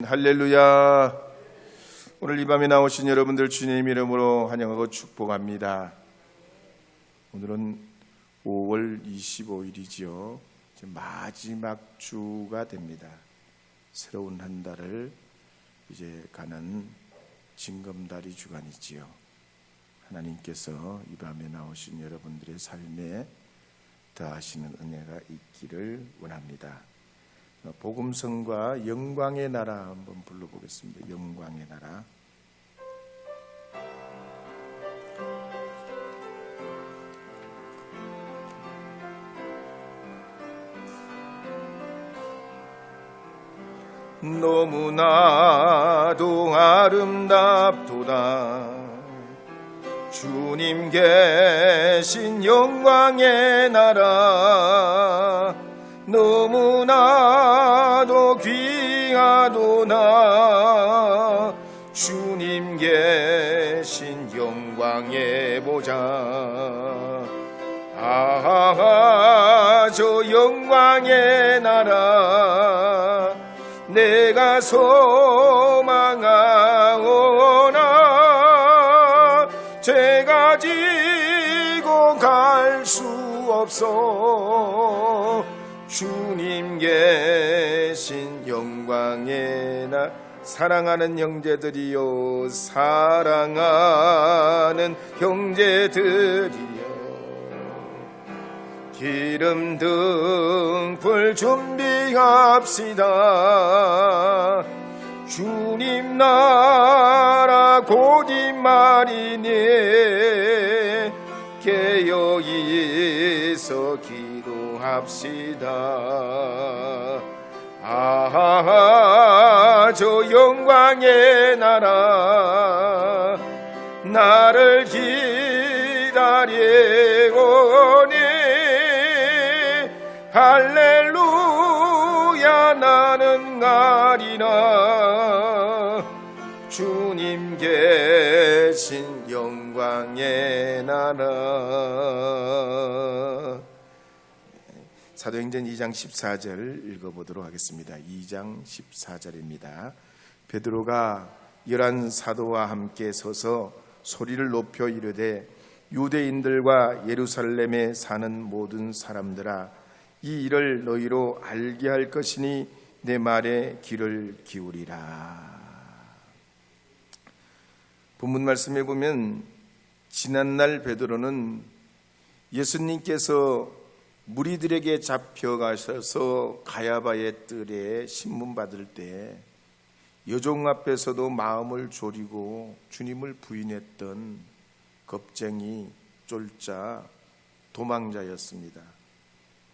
할렐루야. 오늘 이 밤에 나오신 여러분들 주님 이름으로 환영하고 축복합니다. 오늘은 5월 25일이지요. 마지막 주가 됩니다. 새로운 한 달을 이제 가는 징검다리 주간이지요. 하나님께서 이 밤에 나오신 여러분들의 삶에 더하시는 은혜가 있기를 원합니다. 복음성과 영광의 나라 한번 불러보겠습니다. 영광의 나라. 너무나도 아름답도다. 주님 계신 영광의 나라. 너무나도 귀하도나. 주님 계신 영광의 보좌. 아저 영광의 나라. 내가 소망하오나. 죄가 지고 갈 수 없어 주님 계신 영광의 나 사랑하는 형제들이요 사랑하는 형제들이요 기름 등불 준비합시다. 주님 나라 곧 임말이니 깨어 있어 기도 합시다. 아, 저 영광의 나라. 나를 기다리오니. 할렐루야 나는 가리라 주님 계신 영광의 나라 사도행전 2장 14절 읽어보도록 하겠습니다. 2장 14절입니다. 베드로가 열한 사도와 함께 서서 소리를 높여 이르되 유대인들과 예루살렘에 사는 모든 사람들아 이 일을 너희로 알게 할 것이니 내 말에 귀를 기울이라. 본문 말씀에 보면 지난날 베드로는 예수님께서 무리들에게 잡혀가셔서 가야바의 뜰에 신문 받을 때 여종 앞에서도 마음을 졸이고 주님을 부인했던 겁쟁이 쫄자 도망자였습니다.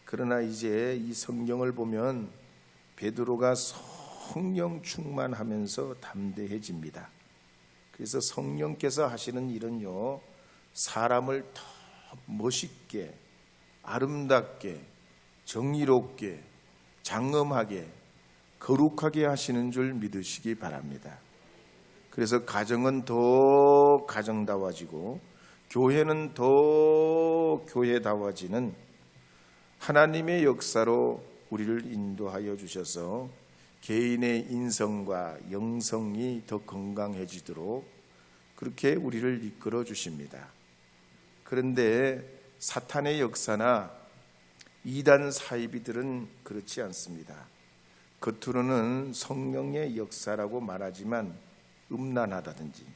그러나 이제 이 성경을 보면 베드로가 성령 충만하면서 담대해집니다. 그래서 성령께서 하시는 일은요, 사람을 더 멋있게, 아름답게, 정의롭게, 장엄하게, 거룩하게 하시는 줄 믿으시기 바랍니다. 그래서 가정은 더 가정다워지고, 교회는 더 교회다워지는 하나님의 역사로 우리를 인도하여 주셔서 개인의 인성과 영성이 더 건강해지도록 그렇게 우리를 이끌어 주십니다. 그런데 사탄의 역사나 이단 사이비들은 그렇지 않습니다. 겉으로는 성령의 역사라고 말하지만 음란하다든지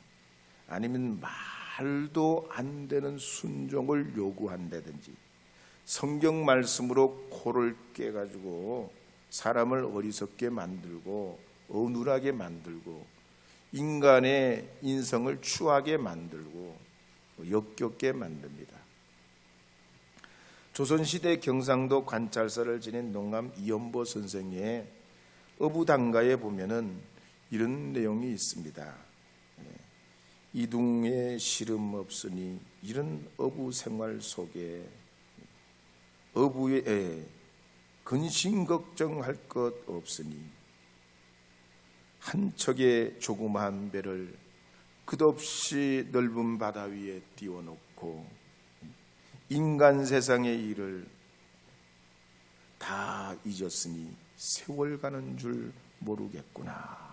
아니면 말도 안 되는 순종을 요구한다든지 성경 말씀으로 코를 깨가지고 사람을 어리석게 만들고 어눌하게 만들고 인간의 인성을 추하게 만들고 역겹게 만듭니다. 조선시대 경상도 관찰사를 지낸 농감 이연보 선생의 어부단가에 보면은 이런 내용이 있습니다. 이둥에 시름 없으니 이런 어부 생활 속에 어부에 근심 걱정할 것 없으니 한 척의 조그마한 배를 끝없이 넓은 바다 위에 띄워놓고 인간 세상의 일을 다 잊었으니 세월 가는 줄 모르겠구나.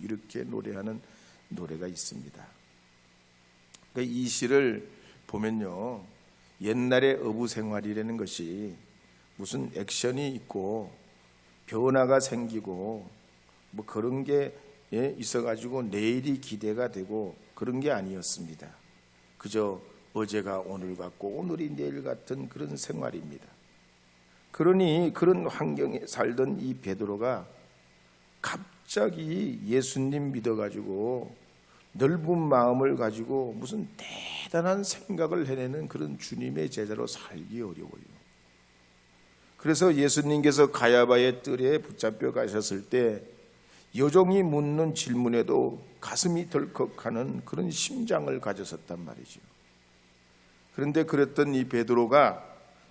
이렇게 노래하는 노래가 있습니다. 그러니까 이 시를 보면요. 옛날의 어부 생활이라는 것이 무슨 액션이 있고 변화가 생기고 뭐 그런 게 예, 있어가지고 내일이 기대가 되고 그런 게 아니었습니다. 그저 어제가 오늘 같고 오늘이 내일 같은 그런 생활입니다. 그러니 그런 환경에 살던 이 베드로가 갑자기 예수님 믿어가지고 넓은 마음을 가지고 무슨 대단한 생각을 해내는 그런 주님의 제자로 살기 어려워요. 그래서 예수님께서 가야바의 뜰에 붙잡혀 가셨을 때 여종이 묻는 질문에도 가슴이 덜컥하는 그런 심장을 가졌었단 말이죠. 그런데 그랬던 이 베드로가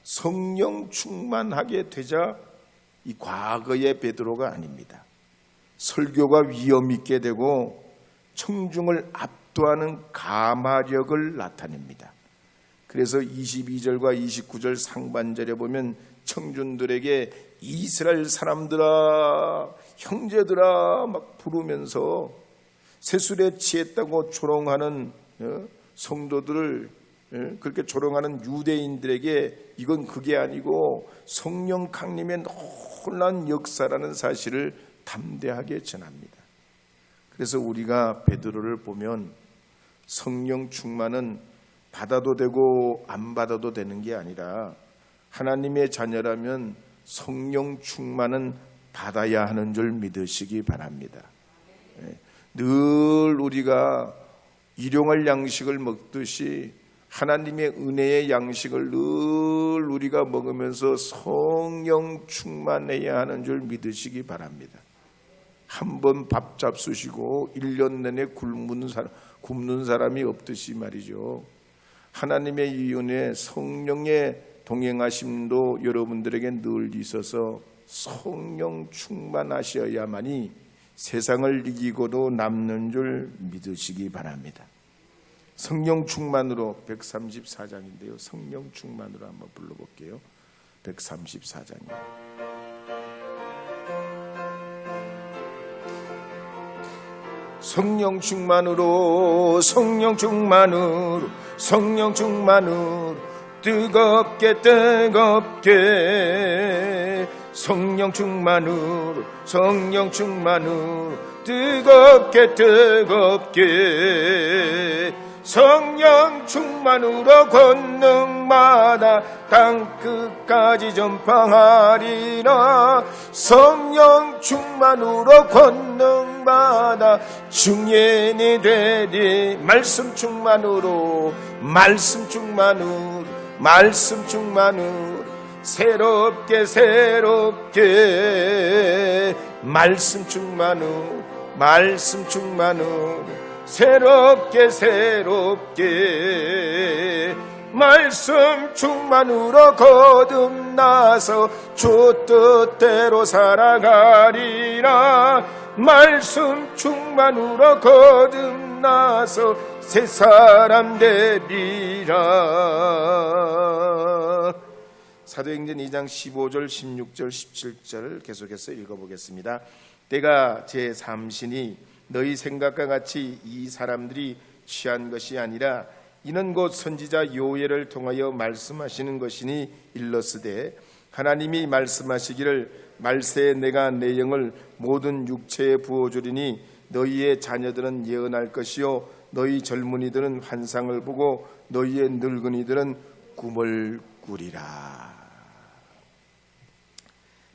성령 충만하게 되자 이 과거의 베드로가 아닙니다. 설교가 위험 있게 되고 청중을 압도하는 가마력을 나타냅니다. 그래서 22절과 29절 상반절에 보면 청중들에게 이스라엘 사람들아 형제들아 막 부르면서 세술에 취했다고 조롱하는 어, 성도들을 어, 그렇게 조롱하는 유대인들에게 이건 그게 아니고 성령 강림의 놀란 역사라는 사실을 담대하게 전합니다. 그래서 우리가 베드로를 보면 성령 충만은 받아도 되고 안 받아도 되는 게 아니라 하나님의 자녀라면 성령 충만은 받아야 하는 줄 믿으시기 바랍니다. 예, 늘 우리가 일용할 양식을 먹듯이 하나님의 은혜의 양식을 늘 우리가 먹으면서 성령 충만해야 하는 줄 믿으시기 바랍니다. 한 번 밥 잡수시고 1년 내내 굶는 사람, 굶는 사람이 없듯이 말이죠. 하나님의 이 은혜 성령의 동행하심도 여러분들에게 늘 있어서 성령 충만하셔야만이 세상을 이기고도 남는 줄 믿으시기 바랍니다. 성령 충만으로 134장인데요. 성령 충만으로 한번 불러볼게요. 134장이요. 성령 충만으로 성령 충만으로 성령 충만으로 뜨겁게 뜨겁게 성령 충만으로 성령 충만으로 뜨겁게 뜨겁게 성령 충만으로 권능마다 땅 끝까지 전파하리라. 성령 충만으로 권능마다 중년이 되리. 말씀 충만으로 말씀 충만으로 말씀 충만으로 새롭게 새롭게 말씀 충만으로 말씀 충만으로 새롭게 새롭게 말씀 충만으로 거듭나서 주 뜻대로 살아가리라. 말씀 충만으로 거듭나서 새 사람 되리라. 사도행전 2장 15절 16절 17절을 계속해서 읽어보겠습니다. 때가 제 삼신이 너희 생각과 같이 이 사람들이 취한 것이 아니라 이는 곧 선지자 요엘을 통하여 말씀하시는 것이니 일러스되 하나님이 말씀하시기를 말세에 내가 내 영을 모든 육체에 부어주리니 너희의 자녀들은 예언할 것이요 너희 젊은이들은 환상을 보고 너희의 늙은이들은 꿈을 꾸리라.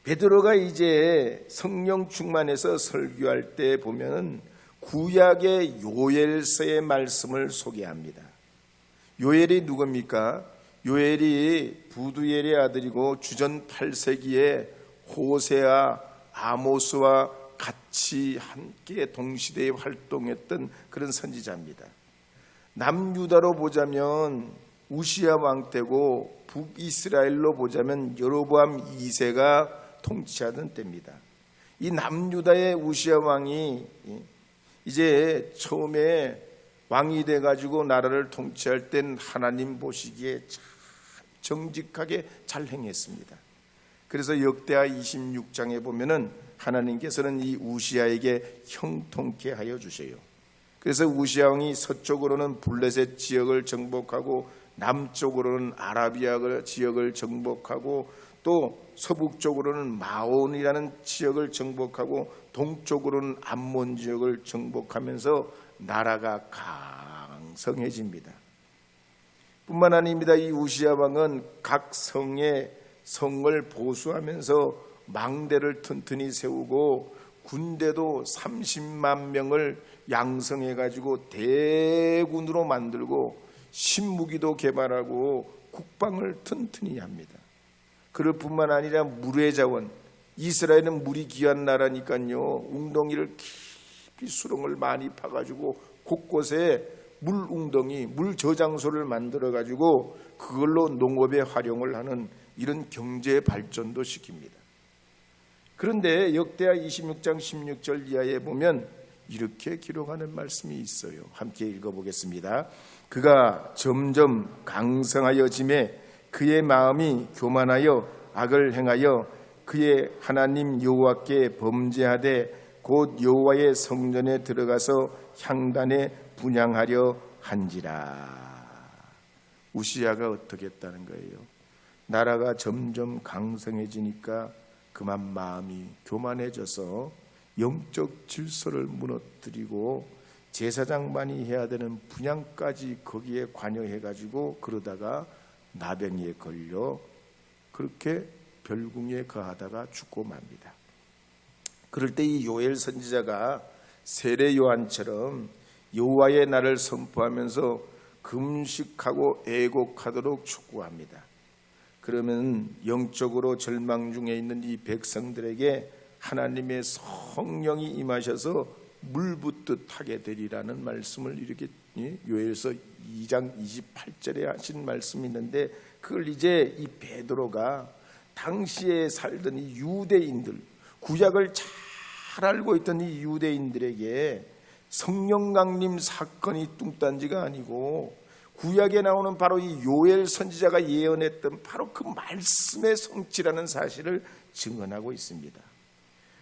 베드로가 이제 성령 충만해서 설교할 때 보면 구약의 요엘서의 말씀을 소개합니다. 요엘이 누굽니까? 요엘이 부두엘의 아들이고 주전 8세기에 호세아 아모스와 같이 함께 동시대에 활동했던 그런 선지자입니다. 남유다로 보자면 우시아 왕 때고 북이스라엘로 보자면 여로보암 2세가 통치하던 때입니다. 이 남유다의 우시아 왕이 이제 처음에 왕이 돼 가지고 나라를 통치할 땐 하나님 보시기에 참 정직하게 잘 행했습니다. 그래서 역대하 26장에 보면은 하나님께서는 이 우시아에게 형통케 하여 주세요. 그래서 우시아 왕이 서쪽으로는 블레셋 지역을 정복하고 남쪽으로는 아라비아 지역을 정복하고 또 서북쪽으로는 마온이라는 지역을 정복하고 동쪽으로는 암몬 지역을 정복하면서 나라가 강성해집니다. 뿐만 아닙니다. 이 우시아 왕은 각 성의 성을 보수하면서 망대를 튼튼히 세우고 군대도 30만 명을 양성해 가지고 대군으로 만들고 신무기도 개발하고 국방을 튼튼히 합니다. 그럴 뿐만 아니라 물의 자원 이스라엘은 물이 귀한 나라니까요. 웅덩이를 깊이 수렁을 많이 파 가지고 곳곳에 물 웅덩이, 물 저장소를 만들어 가지고 그걸로 농업에 활용을 하는 이런 경제 발전도 시킵니다. 그런데 역대하 26장 16절 이하에 보면 이렇게 기록하는 말씀이 있어요. 함께 읽어보겠습니다. 그가 점점 강성하여 짐에 그의 마음이 교만하여 악을 행하여 그의 하나님 여호와께 범죄하되 곧 여호와의 성전에 들어가서 향단에 분양하려 한지라. 우시아가 어떻게 했다는 거예요? 나라가 점점 강성해지니까 그만 마음이 교만해져서 영적 질서를 무너뜨리고 제사장만이 해야 되는 분양까지 거기에 관여해 가지고 그러다가 나병에 걸려 그렇게 별궁에 거하다가 죽고 맙니다. 그럴 때 이 요엘 선지자가 세례 요한처럼 여호와의 날을 선포하면서 금식하고 애곡하도록 촉구합니다. 그러면 영적으로 절망 중에 있는 이 백성들에게 하나님의 성령이 임하셔서 물붓듯 하게 되리라는 말씀을 이렇게 요엘서 2장 28절에 하신 말씀이 있는데 그걸 이제 이 베드로가 당시에 살던 이 유대인들 구약을 잘 알고 있던 이 유대인들에게 성령 강림 사건이 뚱딴지가 아니고 구약에 나오는 바로 이 요엘 선지자가 예언했던 바로 그 말씀의 성취라는 사실을 증언하고 있습니다.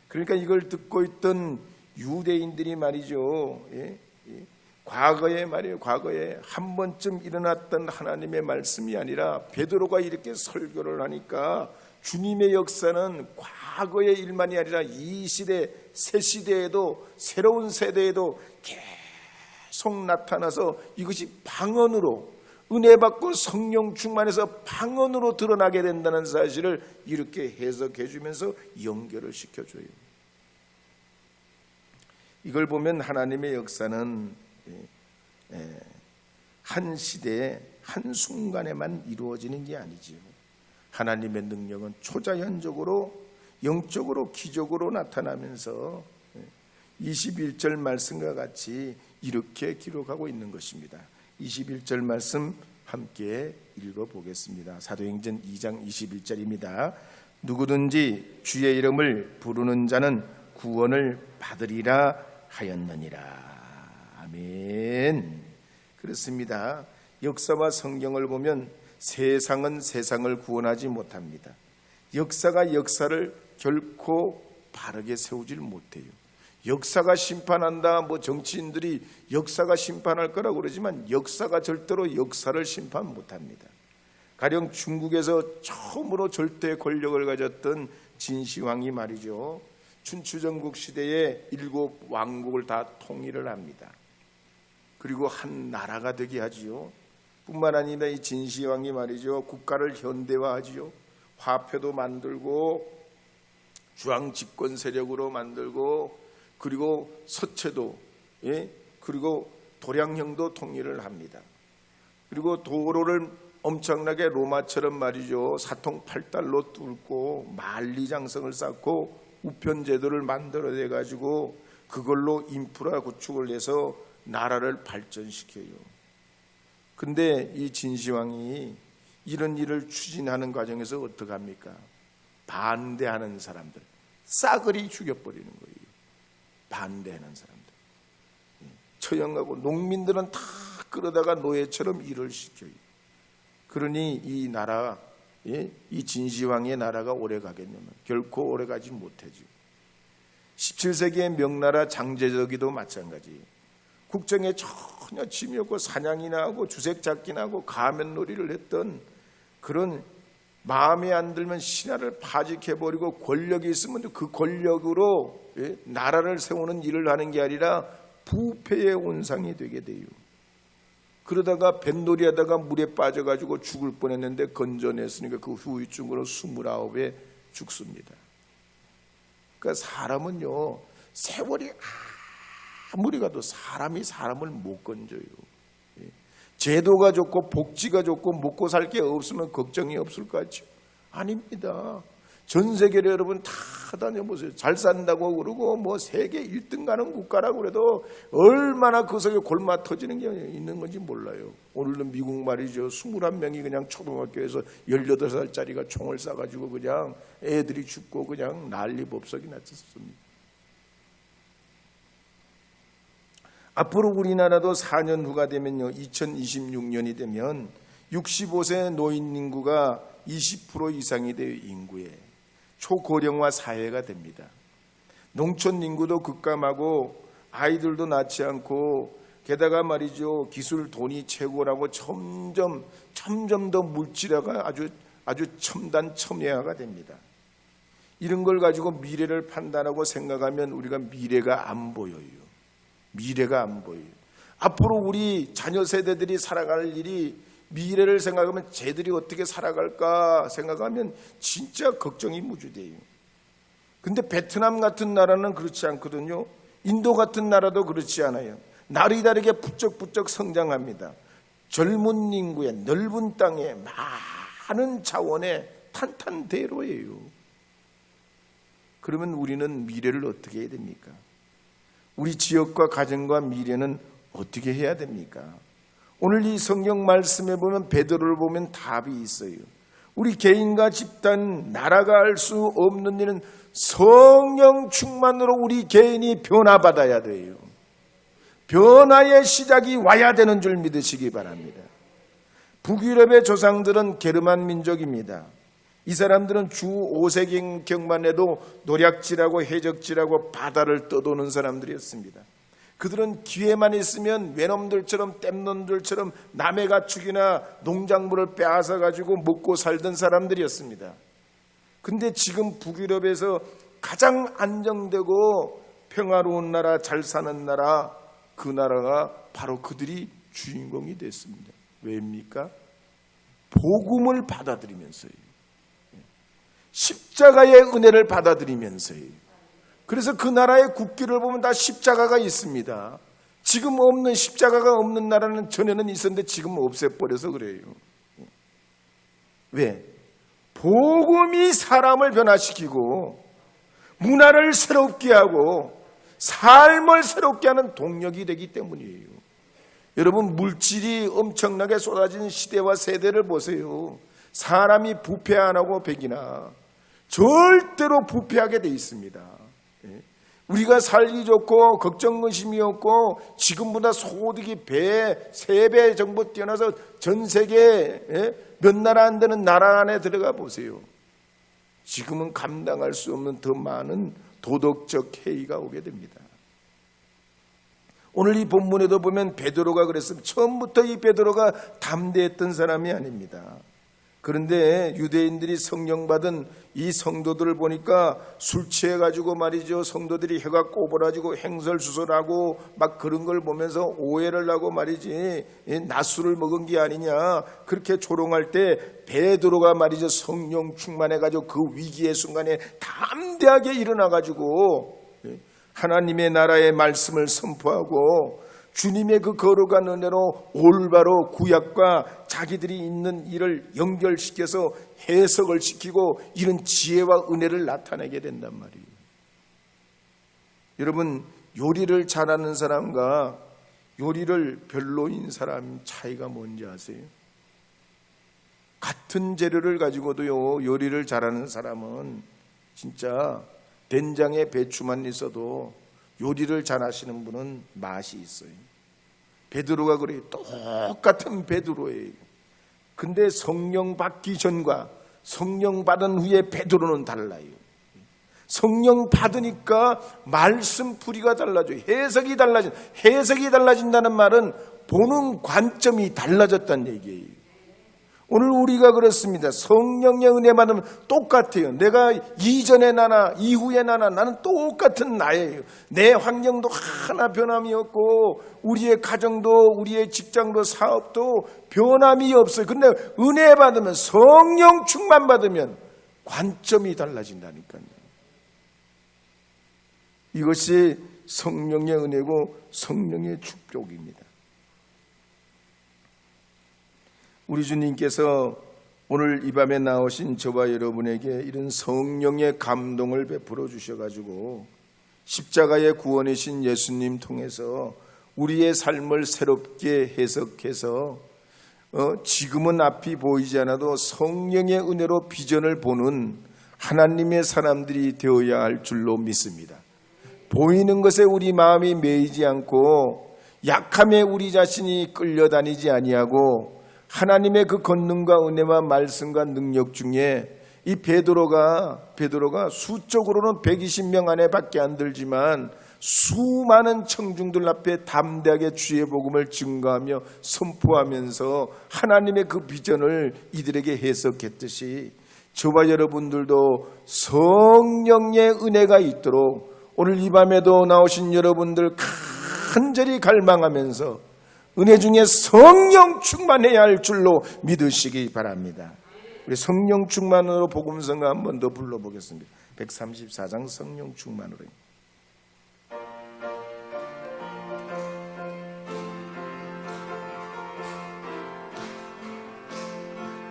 그러니까 이걸 듣고 있던 유대인들이 말이죠. 예? 예? 과거에 말이에요. 과거에 한 번쯤 일어났던 하나님의 말씀이 아니라 베드로가 이렇게 설교를 하니까 주님의 역사는 과거의 일만이 아니라 이 시대, 새 시대에도 새로운 세대에도 계속 나타나서 이것이 방언으로 은혜 받고 성령 충만해서 방언으로 드러나게 된다는 사실을 이렇게 해석해 주면서 연결을 시켜 줘요. 이걸 보면 하나님의 역사는 한 시대에 한 순간에만 이루어지는 게 아니지요. 하나님의 능력은 초자연적으로 영적으로 기적으로 나타나면서 21절 예, 말씀과 같이 이렇게 기록하고 있는 것입니다. 21절 말씀 함께 읽어 보겠습니다. 사도행전 2장 21절입니다. 누구든지 주의 이름을 부르는 자는 구원을 받으리라 하였느니라. 아멘. 그렇습니다. 역사와 성경을 보면 세상은 세상을 구원하지 못합니다. 역사가 역사를 결코 바르게 세우질 못해요. 역사가 심판한다. 뭐 정치인들이 역사가 심판할 거라고 그러지만 역사가 절대로 역사를 심판 못합니다. 가령 중국에서 처음으로 절대 권력을 가졌던 진시황이 말이죠. 춘추전국 시대에 일곱 왕국을 다 통일을 합니다. 그리고 한 나라가 되게 하지요. 뿐만 아니라 이 진시황이 말이죠. 국가를 현대화하지요. 화폐도 만들고 중앙 집권 세력으로 만들고 그리고 서체도 예? 그리고 도량형도 통일을 합니다. 그리고 도로를 엄청나게 로마처럼 말이죠. 사통팔달로 뚫고 만리장성을 쌓고 우편 제도를 만들어내 가지고 그걸로 인프라 구축을 해서 나라를 발전시켜요. 근데 이 진시황이 이런 일을 추진하는 과정에서 어떡 합니까? 반대하는 사람들 싸그리 죽여버리는 거예요. 반대하는 사람들. 예, 처형하고 농민들은 다 끌어다가 노예처럼 일을 시켜요. 그러니 이 나라, 예, 이 진시황의 나라가 오래 가겠냐면 결코 오래 가지 못하죠. 17세기의 명나라 장제적이도 마찬가지. 국정에 전혀 짐이 없고 사냥이나 하고 주색 잡기나 하고 가면놀이를 했던 그런 마음에 안 들면 신하를 파직해버리고 권력이 있으면 그 권력으로 예, 나라를 세우는 일을 하는 게 아니라 부패의 온상이 되게 돼요. 그러다가 뱃놀이 하다가 물에 빠져가지고 죽을 뻔했는데 건져냈으니까 그 후유증으로 29에 죽습니다. 그러니까 사람은요, 세월이 아무리 가도 사람이 사람을 못 건져요. 예. 제도가 좋고 복지가 좋고 먹고 살 게 없으면 걱정이 없을 것 같죠? 아닙니다. 전 세계를 여러분 다 다녀보세요. 잘 산다고 그러고 뭐 세계 1등 가는 국가라고 그래도 얼마나 그 속에 골마 터지는 게 있는 건지 몰라요. 오늘도 미국 말이죠. 21명이 그냥 초등학교에서 18살짜리가 총을 쏴가지고 그냥 애들이 죽고 그냥 난리 법석이 났었습니다. 앞으로 우리나라도 4년 후가 되면요. 2026년이 되면 65세 노인 인구가 20% 이상이 되어 인구에 초고령화 사회가 됩니다. 농촌 인구도 급감하고 아이들도 낳지 않고 게다가 말이죠 기술 돈이 최고라고 점점 점점 더 물질화가 아주 아주 첨단 첨예화가 됩니다. 이런 걸 가지고 미래를 판단하고 생각하면 우리가 미래가 안 보여요. 미래가 안 보여요. 앞으로 우리 자녀 세대들이 살아갈 일이 미래를 생각하면 쟤들이 어떻게 살아갈까 생각하면 진짜 걱정이 무주돼요. 근데 베트남 같은 나라는 그렇지 않거든요. 인도 같은 나라도 그렇지 않아요. 날이 다르게 부쩍부쩍 성장합니다. 젊은 인구의 넓은 땅에 많은 자원의 탄탄대로예요. 그러면 우리는 미래를 어떻게 해야 됩니까? 우리 지역과 가정과 미래는 어떻게 해야 됩니까? 오늘 이 성경 말씀에 보면 베드로를 보면 답이 있어요. 우리 개인과 집단, 나라가 할 수 없는 일은 성령 충만으로 우리 개인이 변화받아야 돼요. 변화의 시작이 와야 되는 줄 믿으시기 바랍니다. 북유럽의 조상들은 게르만 민족입니다. 이 사람들은 주 5세기경만 해도 노략질하고 해적질하고 바다를 떠도는 사람들이었습니다. 그들은 기회만 있으면 외놈들처럼 땜놈들처럼 남의 가축이나 농작물을 빼앗아 가지고 먹고 살던 사람들이었습니다. 근데 지금 북유럽에서 가장 안정되고 평화로운 나라, 잘 사는 나라, 그 나라가 바로 그들이 주인공이 됐습니다. 왜입니까? 복음을 받아들이면서요. 십자가의 은혜를 받아들이면서요. 그래서 그 나라의 국기를 보면 다 십자가가 있습니다. 지금 없는 십자가가 없는 나라는 전에는 있었는데 지금 없애버려서 그래요. 왜? 복음이 사람을 변화시키고 문화를 새롭게 하고 삶을 새롭게 하는 동력이 되기 때문이에요. 여러분 물질이 엄청나게 쏟아진 시대와 세대를 보세요. 사람이 부패 안 하고 백이나 절대로 부패하게 돼 있습니다. 우리가 살기 좋고 걱정 의심이 없고 지금보다 소득이 배, 세 배 정도 뛰어나서 전 세계 예? 몇 나라 안 되는 나라 안에 들어가 보세요. 지금은 감당할 수 없는 더 많은 도덕적 해이가 오게 됩니다. 오늘 이 본문에도 보면 베드로가 그랬으면 처음부터 이 베드로가 담대했던 사람이 아닙니다. 그런데 유대인들이 성령 받은 이 성도들을 보니까 술 취해가지고 말이죠. 성도들이 해가 꼬부라지고 행설수설하고 막 그런 걸 보면서 오해를 하고 말이지. 낮술을 먹은 게 아니냐. 그렇게 조롱할 때 베드로가 말이죠. 성령 충만해가지고 그 위기의 순간에 담대하게 일어나가지고 하나님의 나라의 말씀을 선포하고 주님의 그 거룩한 은혜로 올바로 구약과 자기들이 있는 일을 연결시켜서 해석을 시키고 이런 지혜와 은혜를 나타내게 된단 말이에요. 여러분, 요리를 잘하는 사람과 요리를 별로인 사람 차이가 뭔지 아세요? 같은 재료를 가지고도요, 요리를 잘하는 사람은 진짜 된장에 배추만 있어도 요리를 잘하시는 분은 맛이 있어요. 베드로가 그래요. 똑같은 베드로예요. 근데 성령 받기 전과 성령 받은 후에 베드로는 달라요. 성령 받으니까 말씀 풀이가 달라져요. 해석이 달라진, 해석이 달라진다는 말은 보는 관점이 달라졌다는 얘기예요. 오늘 우리가 그렇습니다. 성령의 은혜 받으면 똑같아요. 내가 이전에 나나 이후에 나나 나는 똑같은 나예요. 내 환경도 하나 변함이 없고 우리의 가정도 우리의 직장도 사업도 변함이 없어요. 근데 은혜 받으면 성령 충만 받으면 관점이 달라진다니까요. 이것이 성령의 은혜고 성령의 축복입니다. 우리 주님께서 오늘 이 밤에 나오신 저와 여러분에게 이런 성령의 감동을 베풀어 주셔가지고 십자가의 구원이신 예수님 통해서 우리의 삶을 새롭게 해석해서 어, 지금은 앞이 보이지 않아도 성령의 은혜로 비전을 보는 하나님의 사람들이 되어야 할 줄로 믿습니다. 보이는 것에 우리 마음이 매이지 않고 약함에 우리 자신이 끌려다니지 아니하고 하나님의 그 권능과 은혜와 말씀과 능력 중에 이 베드로가 베드로가 수적으로는 120명 안에밖에 안 들지만 수많은 청중들 앞에 담대하게 주의 복음을 증거하며 선포하면서 하나님의 그 비전을 이들에게 해석했듯이 저와 여러분들도 성령의 은혜가 있도록 오늘 이 밤에도 나오신 여러분들 간절히 갈망하면서 은혜 중에 성령 충만해야 할 줄로 믿으시기 바랍니다. 우리 성령 충만으로 복음성가 한 번 더 불러보겠습니다. 134장 성령 충만으로.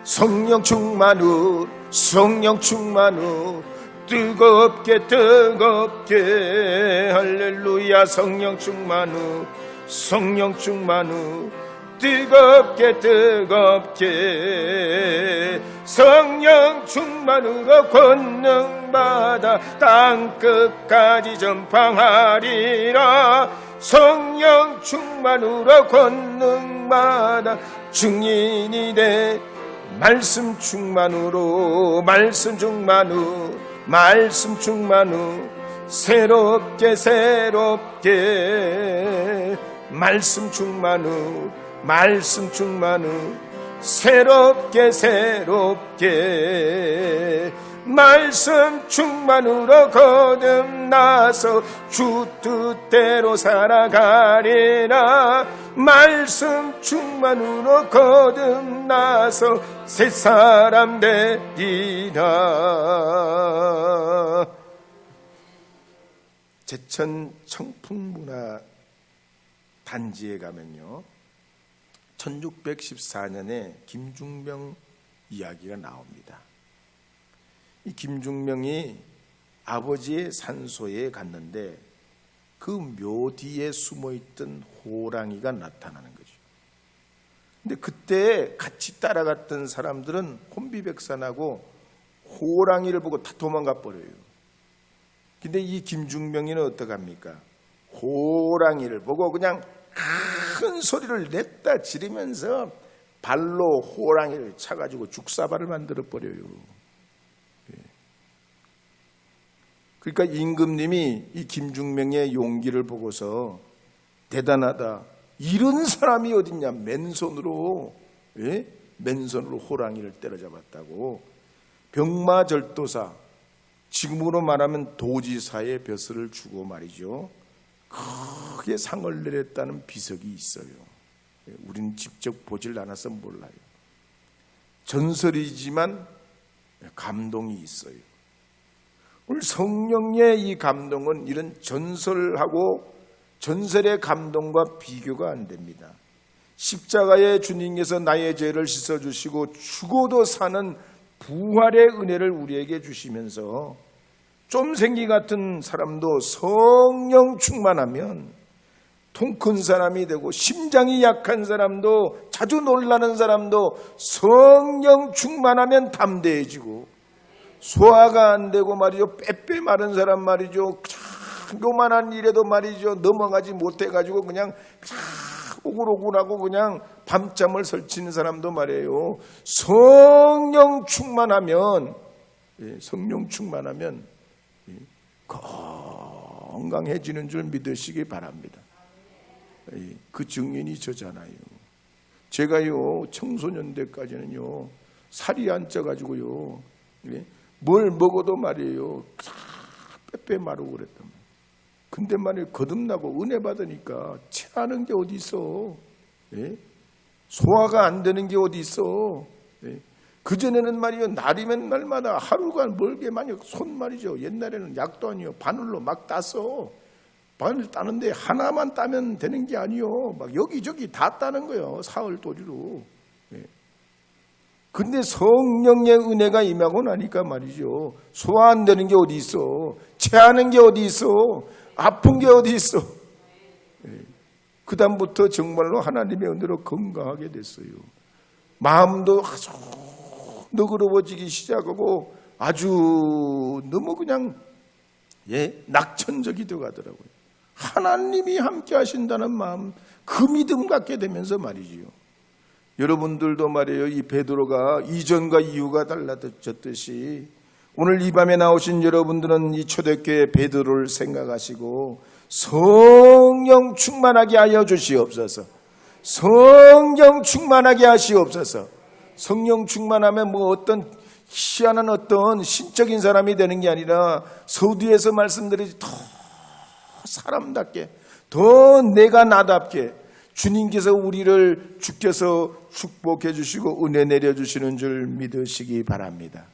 성령 충만 후, 성령 충만 후, 뜨겁게 뜨겁게 할렐루야 성령 충만 후, 성령 충만 후, 뜨겁게 뜨겁게. 성령 충만으로 권능받아 땅끝까지 전팡하리라. 성령 충만으로 권능받아 증인이 돼. 말씀 충만으로 말씀 충만후 말씀 충만후 새롭게 새롭게 말씀 충만후 말씀 충만후 새롭게 새롭게 말씀 충만으로 거듭나서 주 뜻대로 살아가리라. 말씀 충만으로 거듭나서 새 사람 되리라. 제천 청풍문화 단지에 가면요 1614년에 김중명 이야기가 나옵니다. 이 김중명이 아버지의 산소에 갔는데 그 묘 뒤에 숨어 있던 호랑이가 나타나는 거죠. 근데 그때 같이 따라갔던 사람들은 혼비백산하고 호랑이를 보고 다 도망가 버려요. 근데 이 김중명이는 어떡합니까? 호랑이를 보고 그냥 큰 소리를 냈다 지르면서 발로 호랑이를 차가지고 죽사발을 만들어 버려요. 예. 그러니까 임금님이 이 김중명의 용기를 보고서 대단하다. 이런 사람이 어딨냐? 맨손으로 예? 맨손으로 호랑이를 때려잡았다고 병마절도사 지금으로 말하면 도지사의 벼슬을 주고 말이죠. 크게 상을 내렸다는 비석이 있어요. 우리는 직접 보질 않아서 몰라요. 전설이지만 감동이 있어요. 오늘 성령의 이 감동은 이런 전설하고 전설의 감동과 비교가 안 됩니다. 십자가의 주님께서 나의 죄를 씻어주시고 죽어도 사는 부활의 은혜를 우리에게 주시면서 좀생기 같은 사람도 성령 충만하면 통 큰 사람이 되고 심장이 약한 사람도 자주 놀라는 사람도 성령 충만하면 담대해지고 소화가 안 되고 말이죠. 빼빼 마른 사람 말이죠. 참 요만한 일에도 말이죠. 넘어가지 못해가지고 그냥 오글오글하고 그냥 밤잠을 설치는 사람도 말이에요. 성령 충만하면 예, 성령 충만하면 예, 건강해지는 줄 믿으시기 바랍니다. 예, 그 증인이 저잖아요. 제가요 청소년 때까지는요 살이 안 쪄가지고요 예, 뭘 먹어도 말이에요 다 빼빼 마르고 그랬단 말이에요. 근데 말이에요 거듭나고 은혜 받으니까 체하는 게 어디 있어? 예? 소화가 안 되는 게 어디 있어? 예? 그 전에는 말이요 날이면 날마다 하루가 멀게 많이 손 말이죠. 옛날에는 약도 아니요 바늘로 막 따서 바늘 따는데 하나만 따면 되는 게 아니요. 막 여기저기 다 따는 거예요. 사흘 도리로. 예. 근데 성령의 은혜가 임하고 나니까 말이죠. 소화 안 되는 게 어디 있어? 체하는 게 어디 있어? 아픈 게 어디 있어? 그 다음부터 정말로 하나님의 은혜로 건강하게 됐어요. 마음도 아주 너그러워지기 시작하고 아주 너무 그냥 예 낙천적이 되어가더라고요. 하나님이 함께 하신다는 마음 그 믿음 갖게 되면서 말이지요. 여러분들도 말이에요. 이 베드로가 이전과 이후가 달라졌듯이 오늘 이 밤에 나오신 여러분들은 이 초대교회 베드로를 생각하시고 성령 충만하게 하여 주시옵소서. 성령 충만하게 하시옵소서. 성령 충만하면 뭐 어떤 희한한 어떤 신적인 사람이 되는 게 아니라 서두에서 말씀드리지 더 사람답게 더 내가 나답게 주님께서 우리를 주께서 축복해 주시고 은혜 내려 주시는 줄 믿으시기 바랍니다.